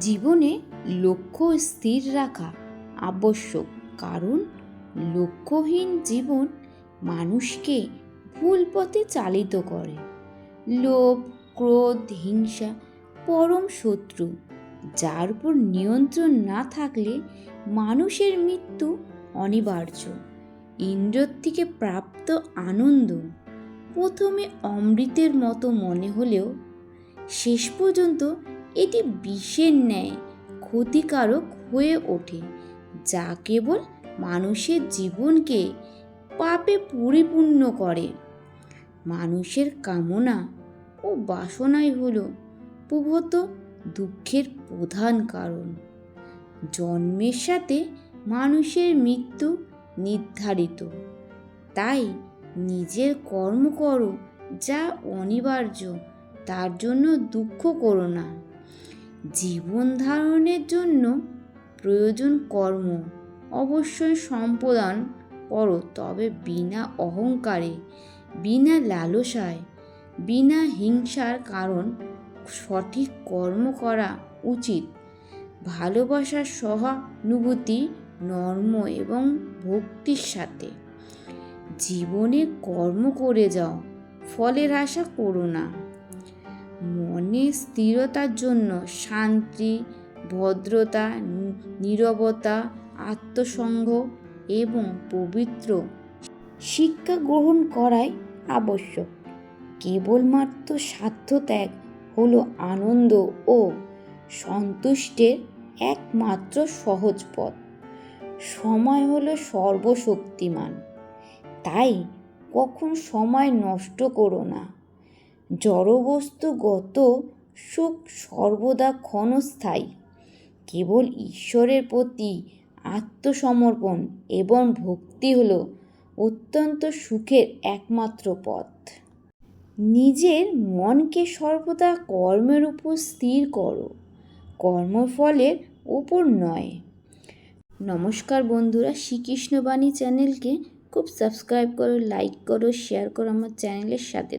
জীবনে লক্ষ্য স্থির রাখা আবশ্যক, কারণ লক্ষ্যহীন জীবন মানুষকে ভুল পথে চালিত করে। লোভ, ক্রোধ, হিংসা পরম শত্রু, যার উপর নিয়ন্ত্রণ না থাকলে মানুষের মৃত্যু অনিবার্য। ইন্দ্রর থেকে প্রাপ্ত আনন্দ প্রথমে অমৃতের মতো মনে হলেও শেষ পর্যন্ত এটি বিষের ন্যায় ক্ষতিকারক হয়ে ওঠে, যা কেবল মানুষের জীবনকে পাপে পরিপূর্ণ করে। মানুষের কামনা ও বাসনাই হলো প্রভূত দুঃখের প্রধান কারণ। জন্মের সাথে মানুষের মৃত্যু নির্ধারিত। তাই নিজের কর্ম করো যা অনিবার্য, তার জন্য দুঃখ করো না। জীবন ধারণের জন্য প্রয়োজন কর্ম, অবশ্যই সম্পাদন করো। তবে বিনা অহংকারে, বিনা লালসায়, বিনা হিংসার কারণ সঠিক কর্ম করা উচিত। ভালোবাসার সহানুভূতি, নর্ম এবং ভক্তির সাথে। জীবনে কর্ম করে যাও, ফলের আশা করো না। মনে স্থিরতার জন্য শান্তি, ভদ্রতা নীরবতা, আত্মসংঘ এবং পবিত্র শিক্ষা গ্রহণ করাই আবশ্যক। কেবলমাত্র স্বার্থত্যাগ হল আনন্দ ও সন্তুষ্টের একমাত্র সহজ পথ। সময় হলো সর্বশক্তিমান। তাই কখন সময় নষ্ট করো না। জড়বস্তুগত সুখ সর্বদা ক্ষণস্থায়ী। কেবল ঈশ্বরের প্রতি আত্মসমর্পণ এবং ভক্তি হল অত্যন্ত সুখের একমাত্র পথ। নিজের মনকে সর্বদা কর্মের উপর স্থির করো, কর্মফলের উপর নয়। নমস্কার বন্ধুরা, শ্রীকৃষ্ণবাণী চ্যানেলকে খুব সাবস্ক্রাইব করো লাইক করো শেয়ার করো আমার চ্যানেলের সাথে।